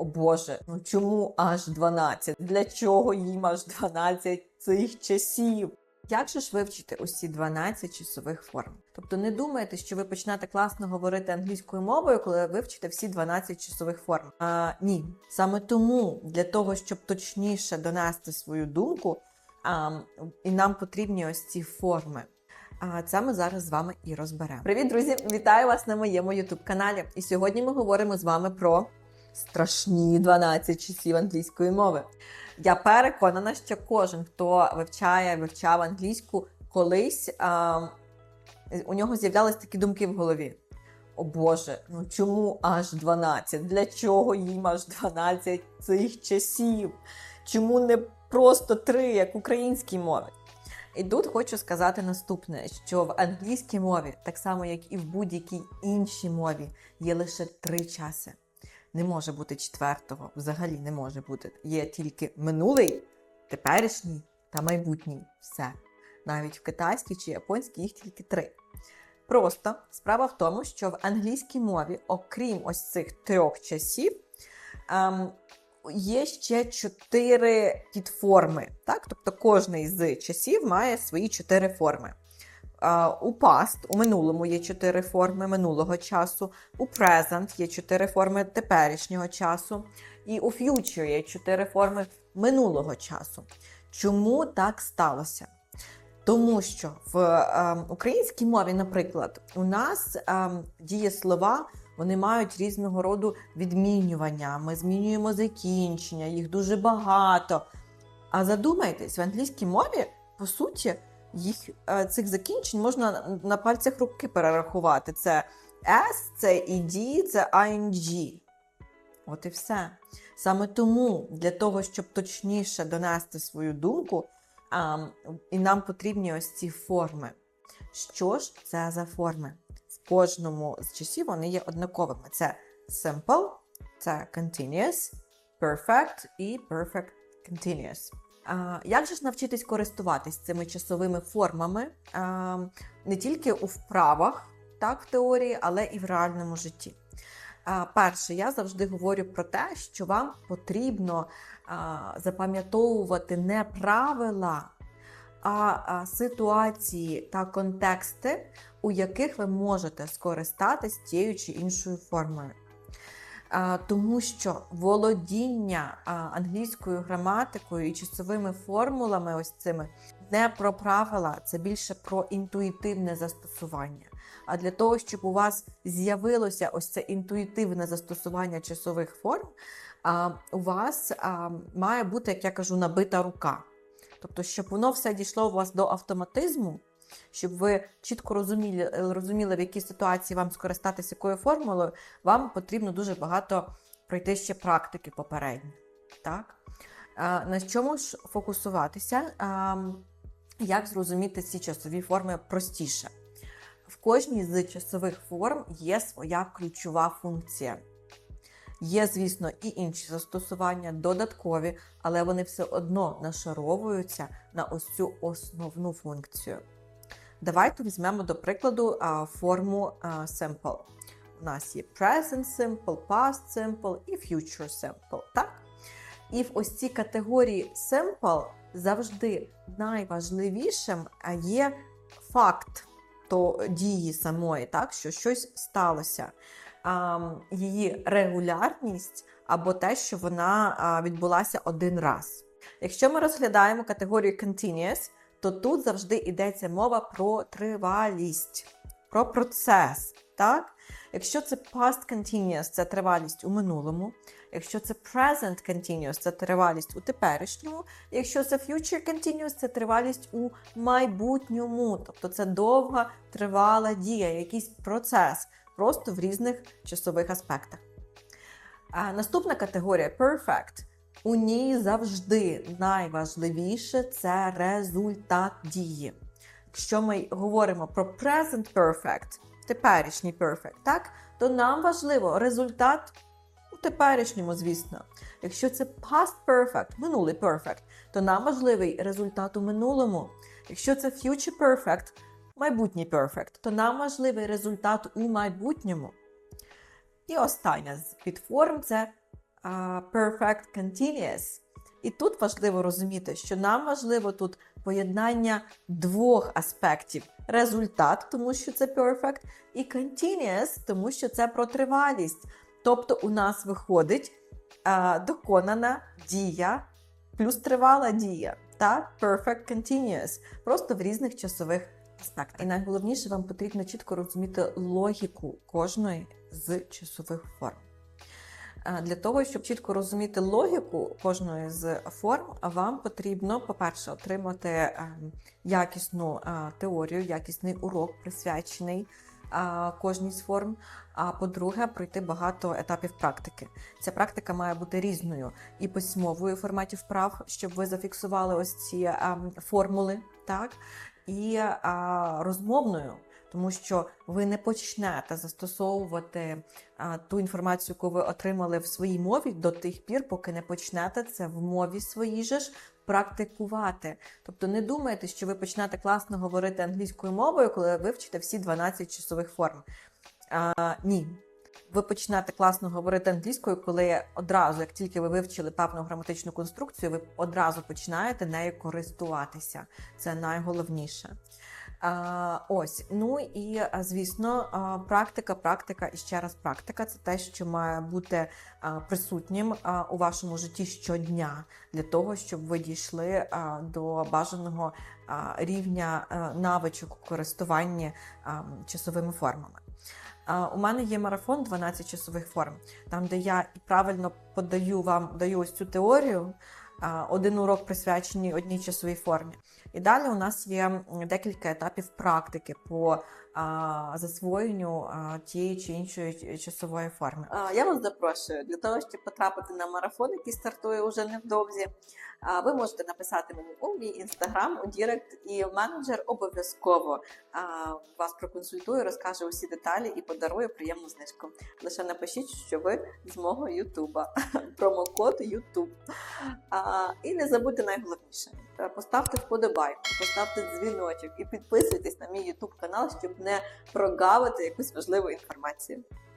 О Боже, ну чому аж 12? Для чого їм аж 12 цих часів? Як же ж вивчити усі 12 часових форм? Тобто не думайте, що ви почнете класно говорити англійською мовою, коли ви вивчите всі 12 часових форм. А, ні, саме тому для того, щоб точніше донести свою думку, а, і нам потрібні ось ці форми. А це ми зараз з вами і розберемо. Привіт, друзі! Вітаю вас на моєму youtube каналі. І сьогодні ми говоримо з вами про страшні 12 часів англійської мови. Я переконана, що кожен, хто вивчає, вивчав англійську, колись а, у нього з'являлись такі думки в голові. О Боже, ну чому аж 12? Для чого їм аж 12 цих часів? Чому не просто три, як українській мові? І тут хочу сказати наступне: що в англійській мові, так само як і в будь-якій іншій мові, є лише три часи. Не може бути четвертого, взагалі не може бути. Є тільки минулий, теперішній та майбутній. Все. Навіть в китайській чи японській їх тільки три. Просто справа в тому, що в англійській мові, окрім ось цих трьох часів, ем, є ще чотири підформи. Так? Тобто кожний з часів має свої чотири форми. У past, у минулому є чотири форми минулого часу, у present є чотири форми теперішнього часу, і у future є чотири форми минулого часу. Чому так сталося? Тому що в е, українській мові, наприклад, у нас е, дієслова вони мають різного роду відмінювання. Ми змінюємо закінчення, їх дуже багато. А задумайтесь, в англійській мові, по суті, їх е, цих закінчень можна на пальцях руки перерахувати. Це S, це ED, це ING. От і все. Саме тому для того, щоб точніше донести свою думку, а, і нам потрібні ось ці форми. Що ж це за форми? В кожному з часів вони є однаковими. Це simple, це continuous, perfect і perfect continuous. Як же ж навчитись користуватись цими часовими формами не тільки у вправах, так, в теорії, але і в реальному житті? Перше, я завжди говорю про те, що вам потрібно запам'ятовувати не правила, а ситуації та контексти, у яких ви можете скористатись тією чи іншою формою. Тому що володіння англійською граматикою і часовими формулами, ось цими, не про правила, це більше про інтуїтивне застосування. А для того, щоб у вас з'явилося ось це інтуїтивне застосування часових форм, у вас має бути, як я кажу, набита рука. Тобто, щоб воно все дійшло у вас до автоматизму, щоб ви чітко розуміли, розуміли, в якій ситуації вам скористатися якою формулою, вам потрібно дуже багато пройти ще практики попередньо. Так? На чому ж фокусуватися? Як зрозуміти ці часові форми простіше? В кожній з часових форм є своя ключова функція. Є, звісно, і інші застосування, додаткові, але вони все одно нашаровуються на ось цю основну функцію. Давайте візьмемо, до прикладу, форму simple. У нас є present simple, past simple і future simple. так? І в ось цій категорії simple завжди найважливішим є факт то дії самої, так, що щось сталося її регулярність або те, що вона відбулася один раз. Якщо ми розглядаємо категорію continuous, то тут завжди йдеться мова про тривалість, про процес. Так? Якщо це past continuous, це тривалість у минулому. Якщо це present continuous, це тривалість у теперішньому. Якщо це future continuous, це тривалість у майбутньому. Тобто це довга тривала дія, якийсь процес просто в різних часових аспектах. А Наступна категорія perfect. У ній завжди найважливіше це результат дії. Якщо ми говоримо про present perfect, теперішній perfect, так, то нам важливо результат у теперішньому, звісно. Якщо це past perfect, минулий perfect, то нам важливий результат у минулому. Якщо це future perfect, майбутній перфект, то нам важливий результат у майбутньому. І остання з підформ це perfect continuous. І тут важливо розуміти, що нам важливо тут поєднання двох аспектів: результат, тому що це perfect, і continuous, тому що це про тривалість. Тобто у нас виходить доконана дія плюс тривала дія. Так, perfect continuous, просто в різних часових аспектах. І найголовніше, вам потрібно чітко розуміти логіку кожної з часових форм. Е, Для того, щоб чітко розуміти логіку кожної з форм, вам потрібно, по-перше, отримати е, якісну е, теорію, якісний урок, присвячений е, кожній з форм. А по-друге, пройти багато етапів практики. Ця практика має бути різною і письмовою в форматі вправ, щоб ви зафіксували ось ці е, формули, так, і розмовною. Тому що ви не почнете застосовувати а, ту інформацію, яку ви отримали в своїй мові до тих пір, поки не почнете це в мові своїй же ж практикувати. Тобто не думайте, що ви почнете класно говорити англійською мовою, коли ви вивчите всі 12 часових форм. А, ні. Ви почнете класно говорити англійською, коли одразу, як тільки ви вивчили певну граматичну конструкцію, ви одразу починаєте нею користуватися. Це найголовніше. Ось, ну і звісно, практика, практика і ще раз практика це те, що має бути присутнім у вашому житті щодня для того, щоб ви дійшли до бажаного рівня навичок у користуванні часовими формами. У мене є марафон 12 часових форм, там, де я правильно подаю вам даю ось цю теорію. Один урок присвячений одній часовій формі. І далі у нас є декілька етапів практики по засвоєнню тієї чи іншої часової форми. Я вас запрошую для того, щоб потрапити на марафон, який стартує уже невдовзі. Ви можете написати мені у мій інстаграм, у Дірект, і менеджер обов'язково вас проконсультує, розкаже усі деталі і подарує приємну знижку. Лише напишіть, що ви з мого Ютуба. Промокод Ютуб. І не забудьте найголовніше. Е, Поставте вподобайку, поставте дзвіночок і підписуйтесь на мій Ютуб канал, щоб не прогавити якусь важливу інформацію.